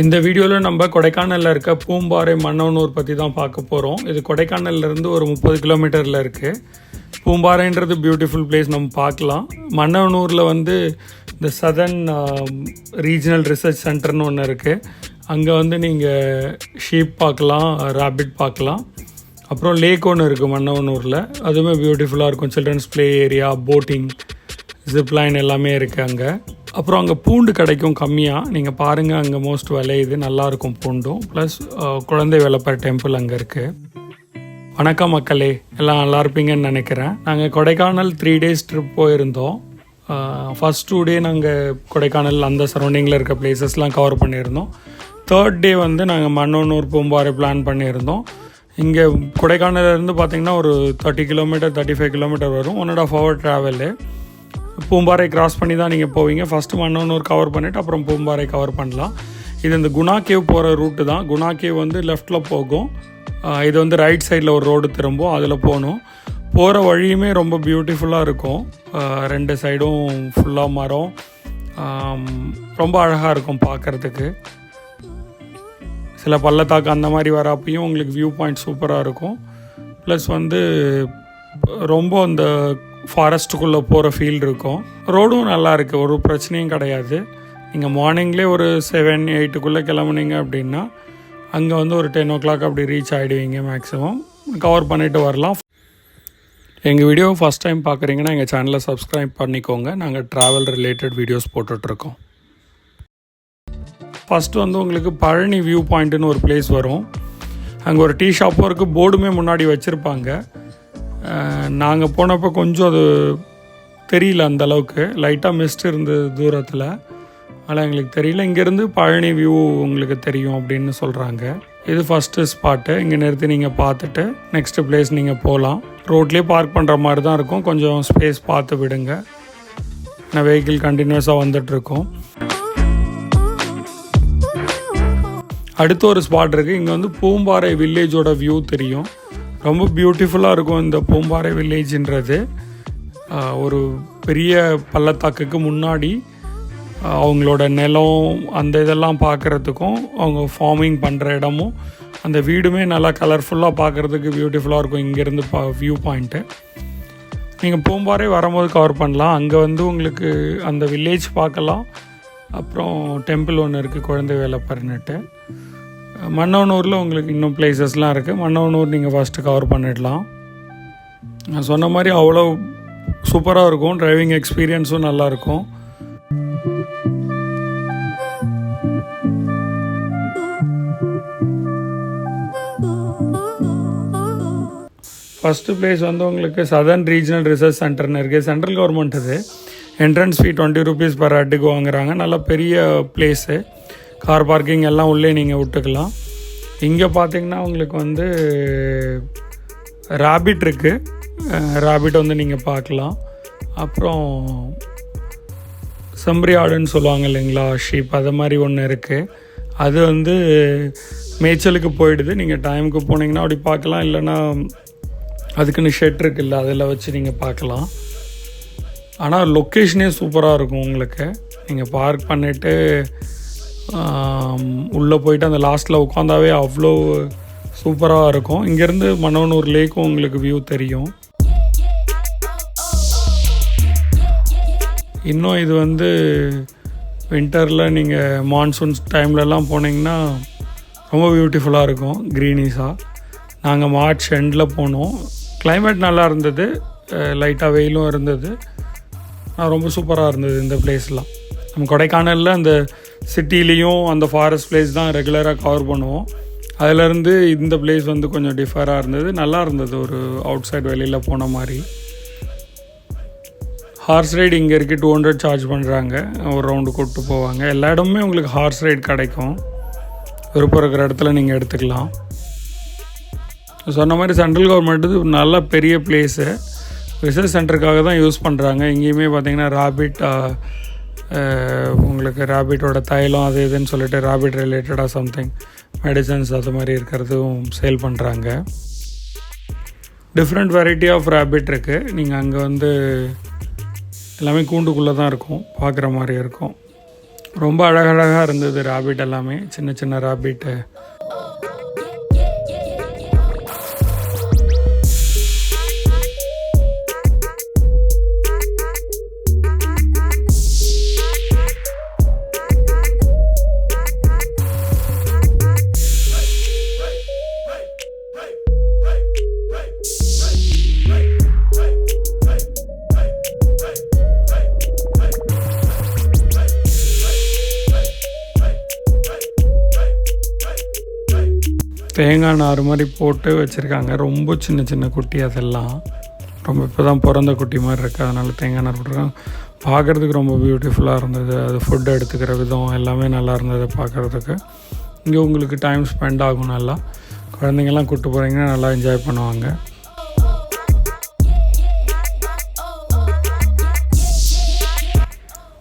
இந்த வீடியோவில் நம்ம கொடைக்கானலில் இருக்க பூம்பாறை மன்னவனூர் பற்றி தான் பார்க்க போகிறோம் இது கொடைக்கானல்லேருந்து ஒரு முப்பது கிலோமீட்டரில் இருக்குது பூம்பாறைன்றது பியூட்டிஃபுல் பிளேஸ் நம்ம பார்க்கலாம். மன்னவனூரில் வந்து இந்த சதர்ன் ரீஜனல் ரிசர்ச் சென்டர்னு ஒன்று இருக்குது அங்கே வந்து நீங்கள் ஷீப் பார்க்கலாம் ராபிட் பார்க்கலாம். அப்புறம் லேக் ஒன்று இருக்குது மன்னவனூரில். அதுவுமே பியூட்டிஃபுல்லாக இருக்கும். Children's play area boating zipline எல்லாமே இருக்குது அங்கே. அப்புறம் அங்கே பூண்டு கிடைக்கும் கம்மியாக நீங்கள் பாருங்கள் அங்கே மோஸ்ட் விளையுது. நல்லாயிருக்கும் பூண்டும். ப்ளஸ் குழந்தை வேலப்பர் டெம்பிள் அங்கே இருக்குது வணக்கம் மக்களே. எல்லாம் நல்லா இருப்பீங்கன்னு நினைக்கிறேன். நாங்கள் கொடைக்கானல் த்ரீ டேஸ் ட்ரிப் போயிருந்தோம். ஃபஸ்ட் டூ டே நாங்கள் கொடைக்கானல் அந்த சரௌண்டிங்கில் இருக்க பிளேசஸ்லாம் கவர் பண்ணியிருந்தோம். தேர்ட் டே வந்து நாங்கள் மன்னோனூர் பூம்பாறை பிளான் பண்ணியிருந்தோம். இங்கே கொடைக்கானல்லேருந்து பார்த்தீங்கன்னா ஒரு thirty kilometre thirty five kilometre வரும் one and half hour travel Poombarai cross பண்ணி தான் நீங்கள் போவீங்க. ஃபஸ்ட்டு மன்னனூர் கவர் பண்ணிவிட்டு அப்புறம் பூம்பாறை கவர் பண்ணலாம். இது இந்த குணா கேவ் போகிற ரூட்டு தான். குணா கேவ் வந்து லெஃப்ட்டில் போகும். இது வந்து ரைட் சைடில் ஒரு ரோடு திரும்பும். அதில் போகணும். போகிற வழியுமே ரொம்ப பியூட்டிஃபுல்லாக இருக்கும். ரெண்டு சைடும் ஃபுல்லாக மரம். ரொம்ப அழகாக இருக்கும் பார்க்குறதுக்கு. சில பள்ளத்தாக்கு அந்த மாதிரி வரப்பையும் உங்களுக்கு வியூ பாயிண்ட் சூப்பராக இருக்கும். ப்ளஸ் வந்து ரொம்ப அந்த ஃபாரஸ்ட்டுக்குள்ளே போகிற ஃபீல் இருக்கும். ரோடும் நல்லா இருக்குது ஒரு பிரச்சனையும் கிடையாது. நீங்கள் மார்னிங்லேயே ஒரு செவன் எயிட்டுக்குள்ளே கிளம்புனீங்க அப்படின்னா அங்கே வந்து ஒரு டென் ஓ கிளாக் அப்படி ரீச் ஆகிடுவீங்க மேக்ஸிமம் கவர் பண்ணிவிட்டு வரலாம். எங்கள் வீடியோ ஃபஸ்ட் டைம் பார்க்குறீங்கன்னா எங்கள் சேனலை சப்ஸ்கிரைப் பண்ணிக்கோங்க. நாங்கள் ட்ராவல் ரிலேட்டட் வீடியோஸ் போட்டுட்ருக்கோம். ஃபஸ்ட்டு வந்து உங்களுக்கு பழனி வியூ பாயிண்ட்டுன்னு ஒரு பிளேஸ் வரும். அங்கே ஒரு டீ ஷாப்பும் இருக்குது போர்டுமே முன்னாடி வச்சுருப்பாங்க. நாங்கள் போனப்போ கொஞ்சம் அது தெரியல அந்த அளவுக்கு. லைட்டாக மிஸ்ட் இருந்தது தூரத்தில். ஆனால் எங்களுக்கு தெரியல. இங்கேருந்து பழனி வியூ உங்களுக்கு தெரியும் அப்படின்னு சொல்கிறாங்க இது ஃபஸ்ட்டு ஸ்பாட்டு இங்கே நிறுத்தி நீங்கள் பார்த்துட்டு நெக்ஸ்ட்டு பிளேஸ் நீங்கள் போகலாம் ரோட்லேயே பார்க் பண்ணுற மாதிரி தான் இருக்கும். கொஞ்சம் ஸ்பேஸ் பார்த்து விடுங்க. ஏன்னா வெஹிக்கிள் கண்டினியூஸாக வந்துட்டுருக்கோம் அடுத்து ஒரு ஸ்பாட் இருக்குது இங்கே வந்து பூம்பாறை வில்லேஜோட வியூ தெரியும். ரொம்ப பியூட்டிஃபுல்லாக இருக்கும் இந்த பூம்பாறை வில்லேஜ்ன்றது ஒரு பெரிய பள்ளத்தாக்குக்கு முன்னாடி அவங்களோட நிலம் அந்த இதெல்லாம் பார்க்குறதுக்கும் அவங்க ஃபார்மிங் பண்ணுற இடமும் அந்த வீடுமே நல்லா கலர்ஃபுல்லாக பார்க்குறதுக்கு பியூட்டிஃபுல்லாக இருக்கும் இங்கேருந்து பா வியூ பாயிண்ட்டு நீங்கள் பூம்பாறை வரும்போது கவர் பண்ணலாம். அங்கே வந்து உங்களுக்கு அந்த வில்லேஜ் பார்க்கலாம். அப்புறம் டெம்பிள் ஒன்று இருக்குது குழந்தை வேலைப்பர்னுட்டு மன்னவனூரில் உங்களுக்கு இன்னும் பிளேசஸ்லாம் இருக்குது மன்னவனூர் நீங்கள் ஃபஸ்ட்டு கவர் பண்ணிடலாம். நான் சொன்ன மாதிரி அவ்வளோ சூப்பராக இருக்கும். டிரைவிங் எக்ஸ்பீரியன்ஸும் நல்லாயிருக்கும் ஃபஸ்ட்டு பிளேஸ் வந்து உங்களுக்கு சதர்ன் ரீஜனல் ரிசர்ச் சென்டர்னு இருக்குது சென்ட்ரல் கவர்மெண்ட் இது. Entrance fee twenty rupees per ஹெட்டுக்கு வாங்குறாங்க. நல்ல பெரிய பிளேஸு கார் பார்க்கிங் எல்லாம் உள்ளே நீங்கள் விட்டுக்கலாம். இங்கே பார்த்தீங்கன்னா உங்களுக்கு வந்து ராபிட் இருக்குது ராபிட் வந்து நீங்கள் பார்க்கலாம் அப்புறம் செம்பரி ஆடுன்னு சொல்லுவாங்க இல்லைங்களா ஷீப் அது மாதிரி ஒன்று இருக்குது அது வந்து மேய்ச்சலுக்கு போயிடுது. நீங்கள் டைமுக்கு போனீங்கன்னா அப்படி பார்க்கலாம் இல்லைன்னா அதுக்குன்னு ஷெட் இருக்குல்ல அதில் வச்சு நீங்கள் பார்க்கலாம் ஆனால் லொக்கேஷனே சூப்பராக இருக்கும் உங்களுக்கு. நீங்கள் பார்க் பண்ணிவிட்டு உள்ளே போயிட்டு அந்த லாஸ்ட்டில் உட்காந்தாவே அவ்வளோ சூப்பராக இருக்கும். இங்கேருந்து மன்னவனூர் லேக்கும் உங்களுக்கு வியூ தெரியும். இன்னும் இது வந்து வின்டரில் நீங்கள் மான்சூன் டைம்லலாம் போனீங்கன்னா ரொம்ப பியூட்டிஃபுல்லாக இருக்கும் க்ரீனிஸாக நாங்கள் மார்ச் எண்டில் போனோம். கிளைமேட் நல்லா இருந்தது. லைட்டாக வெயிலும் இருந்தது. ரொம்ப சூப்பராக இருந்தது இந்த பிளேஸ்லாம் நம்ம கொடைக்கானலில் அந்த சிட்டிலேயும் அந்த ஃபாரஸ்ட் பிளேஸ் தான் ரெகுலராக கவர் பண்ணுவோம். அதிலேருந்து இந்த பிளேஸ் வந்து கொஞ்சம் டிஃபராக இருந்தது. நல்லா இருந்தது. ஒரு அவுட் சைடு வெளியில் போன மாதிரி. ஹார்ஸ் ரைடு இங்கே இருக்குது டூ ஹண்ட்ரட் சார்ஜ் பண்ணுறாங்க ஒரு ரவுண்டு கூப்பிட்டு போவாங்க. எல்லா இடமுமே உங்களுக்கு ஹார்ஸ் ரைடு கிடைக்கும். விருப்பம் இருக்கிற இடத்துல நீங்கள் எடுத்துக்கலாம். சொன்ன மாதிரி சென்ட்ரல் கவர்மெண்ட்டு நல்ல பெரிய பிளேஸு ரிசர்ச் சென்டருக்காக தான் யூஸ் பண்ணுறாங்க இங்கேயுமே பார்த்தீங்கன்னா ராபிட் உங்களுக்கு ராபிட்டோட தைலம் அது இதுன்னு சொல்லிட்டு ராபிட் ரிலேட்டடாக சம்திங் மெடிசன்ஸ் அது மாதிரி இருக்கிறதும் சேல் பண்ணுறாங்க டிஃப்ரெண்ட் வெரைட்டி ஆஃப் ரேபிட் இருக்குது நீங்கள் அங்கே வந்து எல்லாமே கூண்டுக்குள்ளே தான் இருக்கும் பார்க்குற மாதிரி இருக்கும். ரொம்ப அழகழகாக இருந்தது ராபிட் எல்லாமே. சின்ன சின்ன ராபிட்டு தேங்காய் நார் மாதிரி போட்டு வச்சுருக்காங்க. ரொம்ப சின்ன சின்ன குட்டி அதெல்லாம். ரொம்ப இப்போ தான் பிறந்த குட்டி மாதிரி இருக்குது அதனால் தேங்காய் நார் போட்டிருக்காங்க. பார்க்குறதுக்கு ரொம்ப பியூட்டிஃபுல்லாக இருந்தது. அது ஃபுட் எடுத்துக்கிற விதம் எல்லாமே நல்லா இருந்தது பார்க்குறதுக்கு இங்கே உங்களுக்கு டைம் ஸ்பெண்ட் ஆகும் நல்லா. குழந்தைங்கள்லாம் கூப்பிட்டு போகிறீங்கன்னா நல்லா என்ஜாய் பண்ணுவாங்க.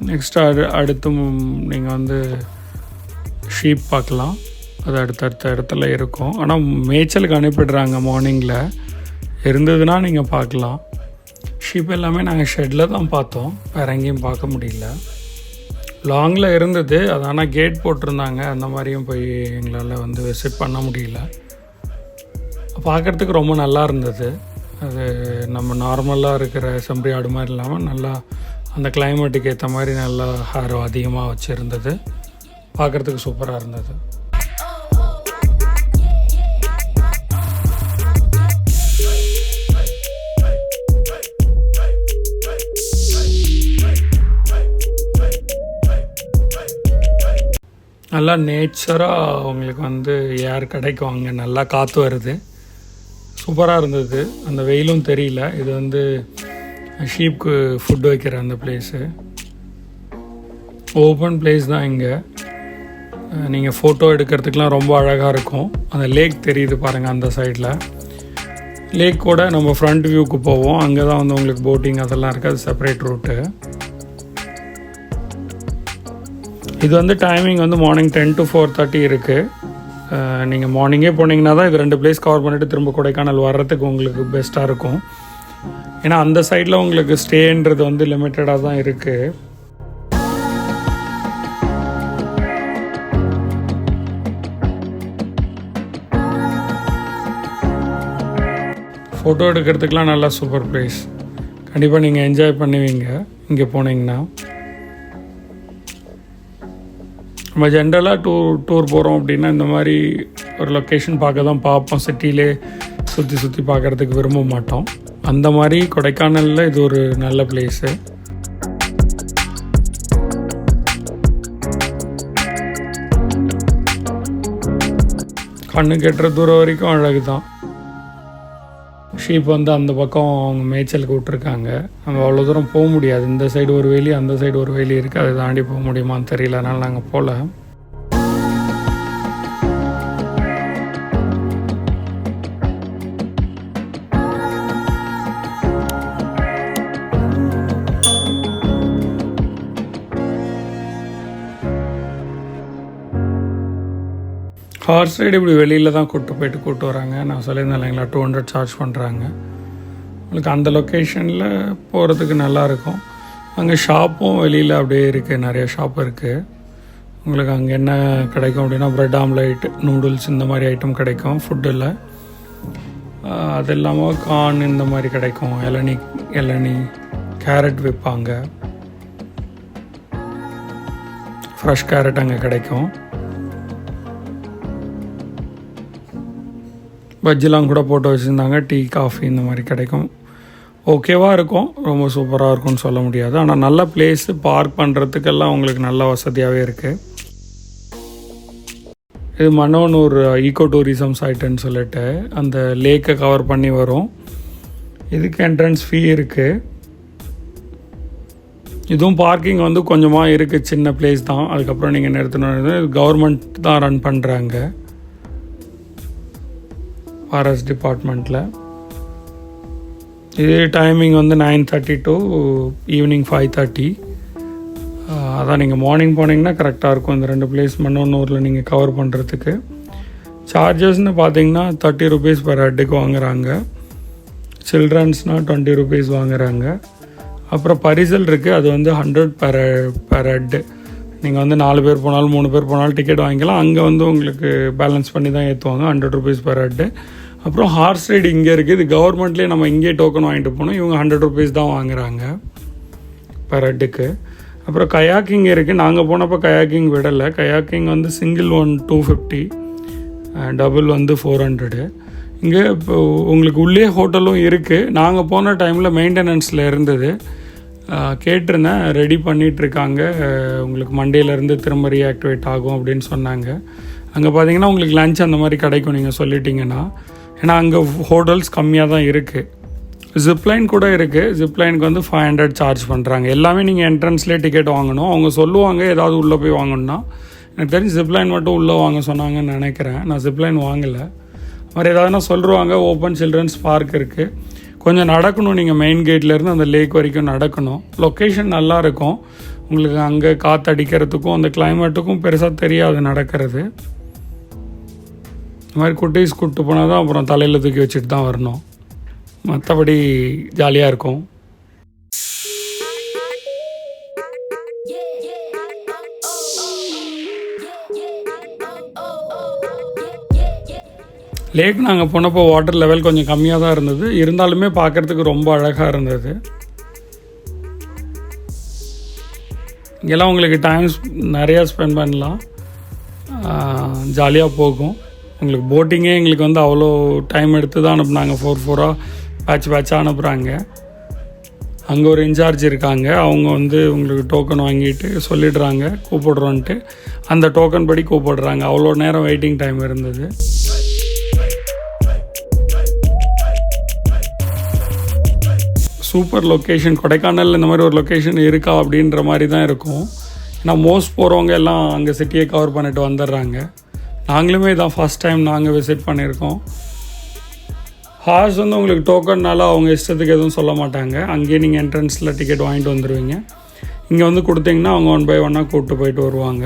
நெக்ஸ்ட் அடு அடுத்து நீங்கள் வந்து ஷீப் பார்க்கலாம். அது அடுத்தடுத்த இடத்துல இருக்கும். ஆனால் மேய்ச்சலுக்கு அனுப்பிடுறாங்க மார்னிங்கில் இருந்ததுன்னா நீங்கள் பார்க்கலாம். ஷீப் எல்லாமே நாங்கள் ஷெட்டில் தான் பார்த்தோம். வேற எங்கேயும் பார்க்க முடியல. லாங்கில் இருந்தது. அது ஆனால் கேட் போட்டிருந்தாங்க. அந்த மாதிரியும் போய் எங்களால் வந்து விசிட் பண்ண முடியல. பார்க்குறதுக்கு ரொம்ப நல்லா இருந்தது. அது நம்ம நார்மலாக இருக்கிற செம்பரி ஆடு மாதிரி இல்லாமல் நல்லா அந்த கிளைமேட்டுக்கு ஏற்ற மாதிரி நல்லா ஹேர் அதிகமாக வச்சுருந்தது. பார்க்குறதுக்கு சூப்பராக இருந்தது. நல்லா நேச்சராக உங்களுக்கு வந்து ஏர் கிடைக்கும் அங்கே. நல்லா காற்று வருது. சூப்பராக இருந்தது. அந்த வெயிலும் தெரியல. இது வந்து ஷீப்க்கு ஃபுட் வைக்கிற அந்த பிளேஸு ஓப்பன் பிளேஸ் தான் இங்கே. நீங்கள் ஃபோட்டோ எடுக்கிறதுக்கெலாம் ரொம்ப அழகாக இருக்கும். அந்த லேக் தெரியுது பாருங்கள் அந்த சைடில் லேக் கூட நம்ம ஃப்ரண்ட் வியூக்கு போவோம். அங்கே தான் வந்து உங்களுக்கு போட்டிங் அதெல்லாம் இருக்குது. அது செப்பரேட் ரூட்டு இது வந்து டைமிங் வந்து morning ten to four thirty இருக்குது நீங்கள் மார்னிங்கே போனீங்கன்னா தான் இது ரெண்டு பிளேஸ் கவர் பண்ணிவிட்டு திரும்ப கொடைக்கானல் வர்றதுக்கு உங்களுக்கு பெஸ்ட்டாக இருக்கும். ஏன்னா அந்த சைடில் உங்களுக்கு ஸ்டேன்றது வந்து லிமிட்டடாக தான் இருக்குது ஃபோட்டோ எடுக்கிறதுக்கெலாம் நல்லா சூப்பர் பிளேஸ் கண்டிப்பாக நீங்கள் என்ஜாய் பண்ணுவீங்க. இங்கே போனீங்கன்னா. நம்ம ஜென்ரலாக டூர் டூர் போகிறோம் அப்படின்னா இந்த மாதிரி ஒரு லொக்கேஷன் பார்க்க தான் பார்ப்போம். சிட்டிலே சுற்றி சுற்றி பார்க்குறதுக்கு விரும்ப மாட்டோம். அந்த மாதிரி கொடைக்கானலில் இது ஒரு நல்ல பிளேஸு கண்ணு கெட்டுற தூரம் வரைக்கும் அழகு தான் ஷீப் வந்து அந்த பக்கம் அவங்க மேய்ச்சலுக்கு விட்ருக்காங்க நம்ம அவ்வளோ தூரம் போக முடியாது. இந்த சைடு ஒரு வேலி அந்த சைடு ஒரு வேலி இருக்குது அதை தாண்டி போக முடியுமான்னு தெரியல. அதனால் நாங்கள் போகல ஃபார் சைடு இப்படி வெளியில் தான் கூப்பிட்டு போயிட்டு கூப்பிட்டு வராங்க. நான் சொல்லியிருந்தேன் இல்லைங்களா டூ ஹண்ட்ரட் சார்ஜ் பண்ணுறாங்க உங்களுக்கு அந்த லொக்கேஷனில் போகிறதுக்கு நல்லாயிருக்கும் அங்கே ஷாப்பும் வெளியில் அப்படியே இருக்குது நிறைய ஷாப் இருக்குது உங்களுக்கு அங்கே என்ன கிடைக்கும் அப்படின்னா ப்ரெட் ஆம்லேட் நூடுல்ஸ் இந்த மாதிரி ஐட்டம் கிடைக்கும் ஃபுட்டில் அது இல்லாமல் கார்ன் இந்த மாதிரி கிடைக்கும். இளநி இளநி கேரட் விற்பாங்க ஃப்ரெஷ் கேரட் அங்கே கிடைக்கும். பஜ்ஜிலாம் கூட போட்டு வச்சுருந்தாங்க. டீ காஃபி இந்த மாதிரி கிடைக்கும். ஓகேவாக இருக்கும். ரொம்ப சூப்பராக இருக்கும்னு சொல்ல முடியாது. ஆனால் நல்ல பிளேஸு பார்க் பண்ணுறதுக்கெல்லாம் உங்களுக்கு நல்ல வசதியாகவே இருக்குது இது மனோனூர் ஈகோ டூரிசம் சைட்டுன்னு சொல்லிட்டு அந்த லேக்கை கவர் பண்ணி வரும். இதுக்கு என்ட்ரன்ஸ் ஃபீ இருக்குது இதுவும் பார்க்கிங் வந்து கொஞ்சமாக இருக்குது சின்ன பிளேஸ் தான். அதுக்கப்புறம் நீங்கள் நிறுத்தணும். கவர்மெண்ட் தான் ரன் பண்ணுறாங்க ஃபாரஸ்ட் டிபார்ட்மெண்ட்டில் இதே டைமிங் வந்து nine thirty to evening five thirty அதான் நீங்கள் மார்னிங் போனீங்கன்னா கரெக்டாக இருக்கும். இந்த ரெண்டு பிளேஸ் மன்னூரில் நீங்கள் கவர் பண்ணுறதுக்கு சார்ஜஸ்னு பார்த்தீங்கன்னா தேர்ட்டி ருபீஸ் பர் ஹெட்டுக்கு வாங்குறாங்க. சில்ட்ரன்ஸ்னால் டுவெண்ட்டி ருபீஸ் வாங்குறாங்க. அப்புறம் பரிசல் இருக்குது அது வந்து ஹண்ட்ரட் பெர் பெர் ஹெட்டு நீங்கள் வந்து நாலு பேர் போனாலும் மூணு பேர் போனாலும் டிக்கெட் வாங்கிக்கலாம். அங்கே வந்து உங்களுக்கு பேலன்ஸ் பண்ணி தான் ஏற்றுவாங்க ஹண்ட்ரட் ருபீஸ் பர் ஹெட்டு அப்புறம் ஹார்ஸ் ரைடு இங்கே இருக்குது இது கவர்மெண்ட்லேயே நம்ம இங்கேயே டோக்கன் வாங்கிட்டு போகணும் இவங்க ஹண்ட்ரட் ருபீஸ் தான் வாங்குறாங்க. பர் ஹெட்டுக்கு அப்புறம் கயாக்கிங் இருக்குது நாங்கள் போனப்போ கயாக்கிங் விடலை. கயாக்கிங் வந்து single one two fifty double வந்து ஃபோர் ஹண்ட்ரடு இங்கே இப்போ உங்களுக்கு உள்ளே ஹோட்டலும் இருக்குது நாங்கள் போன டைமில் மெயின்டெனன்ஸில் இருந்தது. கேட்டிருந்தேன். ரெடி பண்ணிகிட்ருக்காங்க உங்களுக்கு மண்டேலேருந்து திரும்ப ரீஆக்டிவேட் ஆகும் அப்படின்னு சொன்னாங்க. அங்கே பார்த்தீங்கன்னா உங்களுக்கு லஞ்ச் அந்த மாதிரி கிடைக்கும் நீங்கள் சொல்லிட்டீங்கன்னா. ஏன்னா அங்கே ஹோட்டல்ஸ் கம்மியாக தான் இருக்குது ஜிப்லைன் கூட இருக்குது ஜிப்லைனுக்கு வந்து ஃபைவ் ஹண்ட்ரட் சார்ஜ் பண்ணுறாங்க எல்லாமே நீங்கள் என்ட்ரன்ஸ்லேயே டிக்கெட் வாங்கணும். அவங்க சொல்லுவாங்க ஏதாவது உள்ளே போய் வாங்கணும்னா. எனக்கு தெரிஞ்சு ஜிப்லைன் மட்டும் உள்ளே வாங்க சொன்னாங்கன்னு நினைக்கிறேன். நான் ஜிப்லைன் வாங்கலை. மாதிரி ஏதாவதுனா சொல்லுவாங்க ஓப்பன் சில்ட்ரன்ஸ் பார்க் இருக்குது கொஞ்சம் நடக்கணும் நீங்கள் மெயின் கேட்லேருந்து அந்த லேக் வரைக்கும் நடக்கணும். லொக்கேஷன் நல்லாயிருக்கும் உங்களுக்கு அங்கே காற்று அடிக்கிறதுக்கும் அந்த கிளைமேட்டுக்கும் பெருசாக தெரியாது நடக்கிறது. இந்த மாதிரி குட்டீஸ் கூப்பிட்டு போனால் தான் அப்புறம் தலையில் தூக்கி வச்சுட்டு தான் வரணும். மற்றபடி ஜாலியாக இருக்கும். லேக் நாங்கள் போனப்போ வாட்டர் லெவல் கொஞ்சம் கம்மியாக தான் இருந்தது. இருந்தாலுமே பார்க்குறதுக்கு ரொம்ப அழகாக இருந்தது. இங்கெல்லாம் உங்களுக்கு டைம் நிறையா ஸ்பெண்ட் பண்ணலாம். ஜாலியாக போகும். உங்களுக்கு போட்டிங்கே எங்களுக்கு வந்து அவ்வளோ டைம் எடுத்து தான் அனுப்புனாங்க. ஃபோர் ஃபோராக பேட்ச் பேட்சாக அனுப்புகிறாங்க அங்கே ஒரு இன்சார்ஜ் இருக்காங்க. அவங்க வந்து உங்களுக்கு டோக்கன் வாங்கிட்டு சொல்லிடுறாங்க. கூப்பிடுறோன்ட்டு. அந்த டோக்கன் படி கூப்பிடுறாங்க. அவ்வளோ நேரம் வெயிட்டிங் டைம் இருந்தது. சூப்பர் லொக்கேஷன் கொடைக்கானலில் இந்த மாதிரி ஒரு லொக்கேஷன் இருக்கா அப்படின்ற மாதிரி தான் இருக்கும். ஏன்னா மோஸ்ட் போகிறவங்க எல்லாம் அங்கே சிட்டியை கவர் பண்ணிட்டு வந்துடுறாங்க. நாங்களுமே தான் ஃபஸ்ட் டைம் நாங்கள் விசிட் பண்ணியிருக்கோம். ஹார்ஸ் வந்து உங்களுக்கு டோக்கன்னால அவங்க இஷ்டத்துக்கு எதுவும் சொல்ல மாட்டாங்க. அங்கேயே நீங்கள் என்ட்ரன்ஸில் டிக்கெட் வாங்கிட்டு வந்துடுவீங்க இங்கே வந்து கொடுத்தீங்கன்னா அவங்க ஒன் பை ஒன்னாக கூப்பிட்டு போயிட்டு வருவாங்க.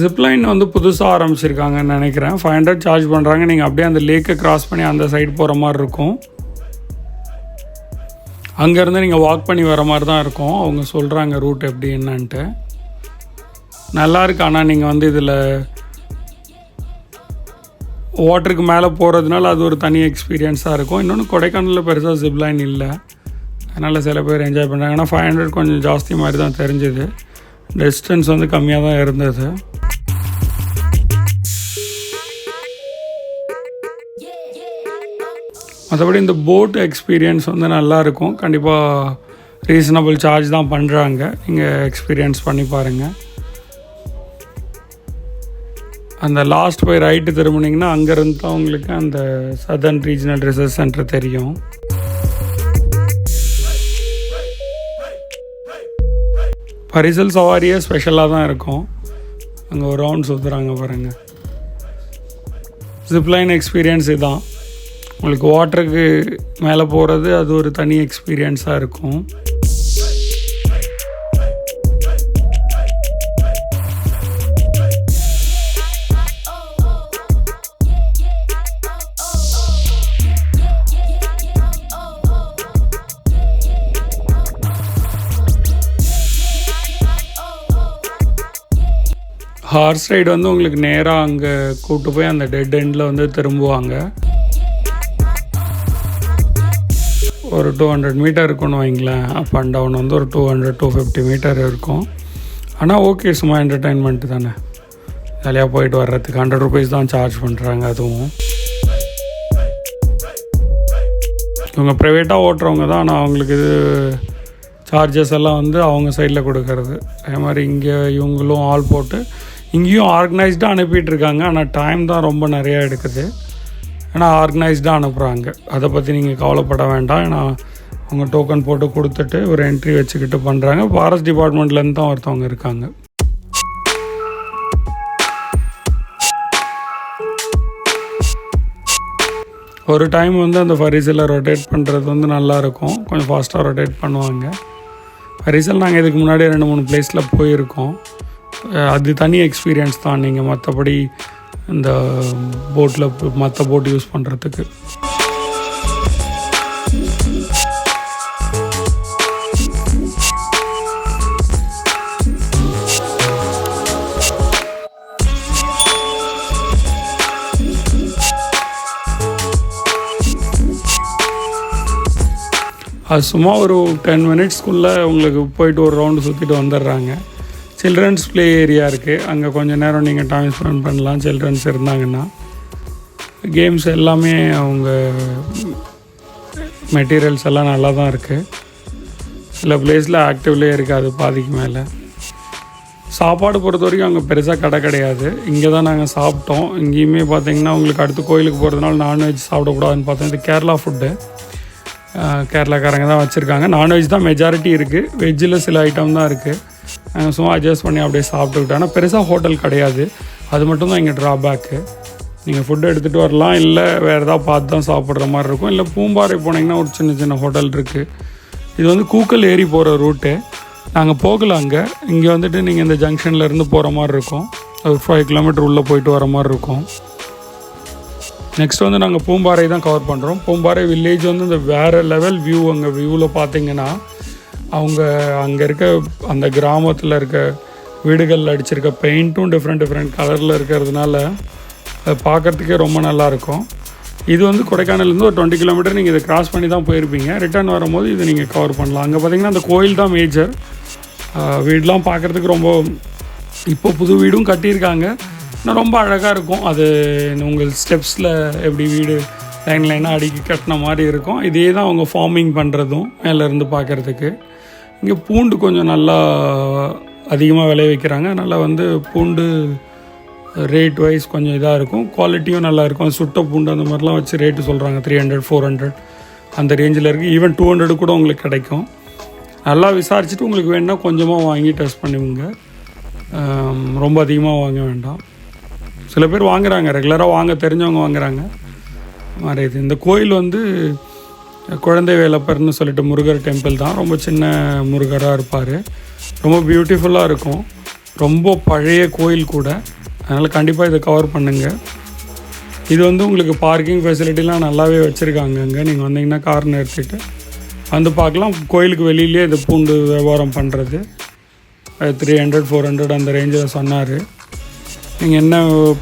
ஜிப்லைன் வந்து புதுசாக ஆரம்பிச்சிருக்காங்கன்னு நினைக்கிறேன். ஃபைவ் ஹண்ட்ரட் சார்ஜ் பண்ணுறாங்க நீங்கள் அப்படியே அந்த லேக்கை கிராஸ் பண்ணி அந்த சைடு போகிற மாதிரி இருக்கும். அங்கேருந்து நீங்கள் வாக் பண்ணி வர மாதிரி தான் இருக்கும். அவங்க சொல்கிறாங்க ரூட் எப்படி என்னன்ட்டு. நல்லாயிருக்கு ஆனால் நீங்கள் வந்து இதில் வாட்டருக்கு மேலே போகிறதுனால அது ஒரு தனி எக்ஸ்பீரியன்ஸாக இருக்கும். இன்னொன்று கொடைக்கானலில் பெருசாக ஜிப்லைன் இல்லை. அதனால் சில பேர் என்ஜாய் பண்ணுறாங்க ஆனால் ஃபைவ் ஹண்ட்ரட் கொஞ்சம் ஜாஸ்தி மாதிரி தான் தெரிஞ்சுது. டிஸ்டன்ஸ் வந்து கம்மியாக தான் இருந்தது. மற்றபடி இந்த போட் எக்ஸ்பீரியன்ஸ் வந்து நல்லா இருக்கும் கண்டிப்பாக ரீசனபிள் சார்ஜ் தான் பண்ணுறாங்க நீங்கள் எக்ஸ்பீரியன்ஸ் பண்ணி பாருங்கள் அந்த லாஸ்ட் போய் ரைட்டு திரும்பினீங்கன்னா அங்கேருந்து தான் உங்களுக்கு அந்த சதர்ன் ரீஜனல் ரிசர்ச் சென்டர் தெரியும். பரிசல் சவாரியே ஸ்பெஷலாக தான் இருக்கும். அங்கே ஒரு ரவுண்ட் சுற்றுறாங்க பாருங்கள் ஜிப்லைன் எக்ஸ்பீரியன்ஸ் இதுதான் உங்களுக்கு வாட்டருக்கு மேலே போகிறது அது ஒரு தனி எக்ஸ்பீரியன்ஸாக இருக்கும். ஹார்ஸ் ரைடு வந்து உங்களுக்கு நேராக அங்கே கூப்பிட்டு போய் அந்த டெட் எண்டில் வந்து திரும்புவாங்க. ஒரு டூ ஹண்ட்ரட் மீட்டர் இருக்கும்னு வைங்களேன். அப் அண்ட் டவுன் வந்து ஒரு two hundred two fifty metre இருக்கும். ஆனால் ஓகே சும்மா என்டர்டெயின்மெண்ட்டு தானே. ஜாலியாக போயிட்டு வர்றதுக்கு ஹண்ட்ரட் ருபீஸ் தான் சார்ஜ் பண்ணுறாங்க அதுவும். இவங்க ப்ரைவேட்டாக ஓட்டுறவங்க தான் ஆனால் அவங்களுக்கு இது சார்ஜஸ் எல்லாம் வந்து அவங்க சைடில் கொடுக்கறது. அதே மாதிரி இங்கே இவங்களும் ஆள் போட்டு இங்கேயும் ஆர்கனைஸ்டாக அனுப்பிட்டுருக்காங்க ஆனால் டைம் தான் ரொம்ப நிறையா எடுக்குது. ஏன்னா ஆர்கனைஸ்டாக அனுப்புகிறாங்க அதை பற்றி நீங்கள் கவலைப்பட வேண்டாம். ஏன்னா அவங்க டோக்கன் போட்டு கொடுத்துட்டு ஒரு என்ட்ரி வச்சுக்கிட்டு பண்ணுறாங்க ஃபாரஸ்ட் டிபார்ட்மெண்ட்லேருந்து தான் ஒருத்தவங்க இருக்காங்க. ஒரு டைம் வந்து அந்த ஃபரிசில் ரொட்டேட் பண்ணுறது வந்து நல்லாயிருக்கும் கொஞ்சம் ஃபாஸ்ட்டாக ரொட்டேட் பண்ணுவாங்க. ஃபரிசல் நாங்கள் இதுக்கு முன்னாடி ரெண்டு மூணு பிளேஸில் போயிருக்கோம். அது தனி எக்ஸ்பீரியன்ஸ் தான். நீங்கள் மற்றபடி இந்த போட்டில் மற்ற போட் யூஸ் பண்ணுறதுக்கு அது சும்மா ஒரு டென் மினிட்ஸ்க்குள்ளே உங்களுக்கு போயிட்டு ஒரு ரவுண்டு சுற்றிட்டு வந்துடுறாங்க சில்ட்ரன்ஸ் ப்ளே ஏரியா இருக்குது அங்கே கொஞ்சம் நேரம் நீங்கள் டைம் ஸ்பெண்ட் பண்ணலாம். சில்ட்ரன்ஸ் இருந்தாங்கன்னா கேம்ஸ் எல்லாமே அவங்க மெட்டீரியல்ஸ் எல்லாம் நல்லா தான் இருக்குது சில பிளேஸில் ஆக்டிவ்லேயே இருக்காது பாதிக்கு மேலே. சாப்பாடு பொறுத்த வரைக்கும் அங்கே பெருசாக கடை கிடையாது. இங்கே தான் நாங்கள் சாப்பிட்டோம். இங்கேயுமே பார்த்தீங்கன்னா உங்களுக்கு அடுத்து கோயிலுக்கு போகிறதுனால நான்வெஜ் சாப்பிடக்கூடாதுன்னு பார்த்தோம். இது கேரளா ஃபுட்டு கேரளாக்காரங்க தான் வச்சுருக்காங்க. நான்வெஜ் தான் மெஜாரிட்டி இருக்குது வெஜ்ஜில் சில ஐட்டம் தான் இருக்குது சும்மா அட்ஜஸ்ட் பண்ணி அப்படியே சாப்பிட்டுக்கிட்டோம் ஆனால் பெருசாக ஹோட்டல் கிடையாது. அது மட்டும்தான் இங்கே ட்ராபேக்கு நீங்கள் ஃபுட்டு எடுத்துகிட்டு வரலாம் இல்லை வேறு ஏதாவது பார்த்து தான் சாப்பிட்ற மாதிரி இருக்கும். இல்லை பூம்பாறை போனீங்கன்னா ஒரு சின்ன சின்ன ஹோட்டல் இருக்குது இது வந்து கூக்கல் ஏறி போகிற ரூட்டு நாங்கள் போகல அங்கே. இங்கே வந்துட்டு நீங்கள் இந்த ஜங்ஷனில் இருந்து போகிற மாதிரி இருக்கும். ஒரு ஃபைவ் கிலோமீட்டர் உள்ளே போயிட்டு வர மாதிரி இருக்கும். நெக்ஸ்ட் வந்து நாங்கள் பூம்பாறை தான் கவர் பண்ணுறோம் பூம்பாறை வில்லேஜ் வந்து இந்த வேறு லெவல் வியூ அங்கே வியூவில் பார்த்தீங்கன்னா அவங்க அங்கே இருக்க அந்த கிராமத்தில் இருக்க வீடுகளில் அடிச்சிருக்க பெயிண்ட்டும் டிஃப்ரெண்ட் டிஃப்ரெண்ட் கலரில் இருக்கிறதுனால பார்க்குறதுக்கே ரொம்ப நல்லாயிருக்கும் இது வந்து கொடைக்கானல்லேருந்து ஒரு டுவெண்ட்டி கிலோமீட்டர் நீங்கள் இதை கிராஸ் பண்ணி தான் போயிருப்பீங்க. ரிட்டர்ன் வரும்போது இதை நீங்கள் கவர் பண்ணலாம். அங்கே பார்த்தீங்கன்னா அந்த கோயில் தான் மேஜர் வீடெலாம் பார்க்குறதுக்கு ரொம்ப இப்போ புது வீடும் கட்டியிருக்காங்க. ஆனால் ரொம்ப அழகாக இருக்கும். அது உங்கள் ஸ்டெப்ஸில் எப்படி வீடு லைன் லைனாக அடிக்கி கட்டின மாதிரி இருக்கும். இதே தான் அவங்க ஃபார்மிங் பண்ணுறதும் மேலேருந்து பார்க்குறதுக்கு இங்கே பூண்டு கொஞ்சம் நல்லா அதிகமாக விளைவிக்கிறாங்க அதனால் வந்து பூண்டு ரேட் வைஸ் கொஞ்சம் இதாக இருக்கும். குவாலிட்டியும் நல்லா இருக்கும். சுட்ட பூண்டு அந்த மாதிரிலாம் வச்சு ரேட்டு சொல்கிறாங்க த்ரீ ஹண்ட்ரட் ஃபோர் ஹண்ட்ரட் அந்த ரேஞ்சில் இருக்குது ஈவன் டூ ஹண்ட்ரட் கூட உங்களுக்கு கிடைக்கும். நல்லா விசாரிச்சுட்டு உங்களுக்கு வேணால் கொஞ்சமாக வாங்கி டெஸ்ட் பண்ணுவீங்க ரொம்ப அதிகமாக வாங்க வேண்டாம். சில பேர் வாங்குறாங்க. ரெகுலராக வாங்க தெரிஞ்சவங்க வாங்குறாங்க. மாதிரி இது. இந்த கோயில் வந்து குழந்தை வேலப்பர்னு சொல்லிட்டு முருகர் டெம்பிள் தான். ரொம்ப சின்ன முருகராக இருப்பார். ரொம்ப பியூட்டிஃபுல்லாக இருக்கும். ரொம்ப பழைய கோயில் கூட. அதனால் கண்டிப்பாக இதை கவர் பண்ணுங்கள் இது வந்து உங்களுக்கு பார்க்கிங் ஃபெசிலிட்டிலாம் நல்லாவே வச்சுருக்காங்க அங்கே நீங்கள் வந்தீங்கன்னா கார் நிறுத்திட்டு வந்து பார்க்கலாம். கோயிலுக்கு வெளியிலேயே இது பூண்டு வியாபாரம் பண்ணுறது த்ரீ ஹண்ட்ரட் ஃபோர் ஹண்ட்ரட் அந்த ரேஞ்சில் சொன்னார். நீங்கள் என்ன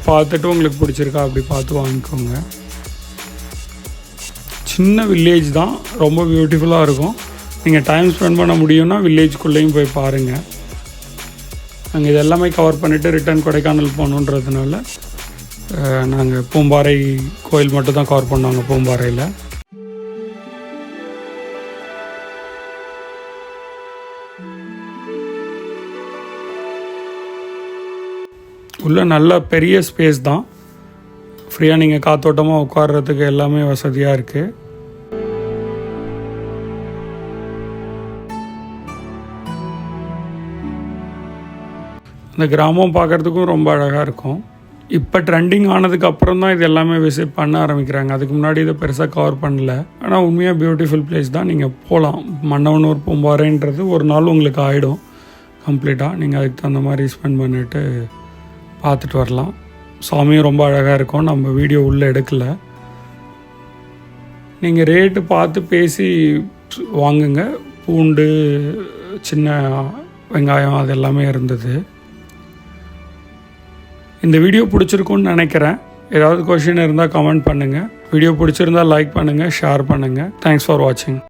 பார்த்துட்டு உங்களுக்கு பிடிச்சிருக்கா அப்படி பார்த்து வாங்கிக்கோங்க. சின்ன வில்லேஜ் தான். ரொம்ப பியூட்டிஃபுல்லாக இருக்கும். நீங்கள் டைம் ஸ்பெண்ட் பண்ண முடியும்னா வில்லேஜ்குள்ளேயும் போய் பாருங்கள் நாங்கள் இது எல்லாமே கவர் பண்ணிவிட்டு ரிட்டர்ன் கொடைக்கானல் போகணுன்றதுனால நாங்கள் பூம்பாறை கோயில் மட்டும் தான் கவர் பண்ணாங்க பூம்பாறையில். உள்ள நல்ல பெரிய ஸ்பேஸ் தான். ஃப்ரீயாக நீங்கள் காத்தோட்டமாக உட்கார்றதுக்கு எல்லாமே வசதியாக இருக்குது இந்த கிராமம் பார்க்குறதுக்கும் ரொம்ப அழகாக இருக்கும். இப்போ ட்ரெண்டிங் ஆனதுக்கு அப்புறம் தான் இது எல்லாமே விசிட் பண்ண ஆரம்பிக்கிறாங்க. அதுக்கு முன்னாடி இதை பெருசாக கவர் பண்ணல. ஆனால் உண்மையாக பியூட்டிஃபுல் பிளேஸ் தான். நீங்கள் போகலாம் மன்னவனூர் பூம்பாறைன்றது ஒரு நாள் உங்களுக்கு ஆகிடும் கம்ப்ளீட்டாக நீங்கள் அதுக்கு தகுந்த மாதிரி ஸ்பெண்ட் பண்ணிவிட்டு பார்த்துட்டு வரலாம். சாமியும் ரொம்ப அழகாக இருக்கும். நம்ம வீடியோ உள்ளே எடுக்கல. நீங்கள் ரேட்டு பார்த்து பேசி வாங்குங்க. பூண்டு சின்ன வெங்காயம் அது எல்லாமே இருந்தது. இந்த வீடியோ பிடிச்சிருக்குன்னு நினைக்கிறேன். ஏதாவது கொஷின் இருந்தால் கமெண்ட் பண்ணுங்கள் வீடியோ பிடிச்சிருந்தா லைக் பண்ணுங்கள் ஷேர் பண்ணுங்கள் தேங்க்ஸ் ஃபார் வாட்சிங்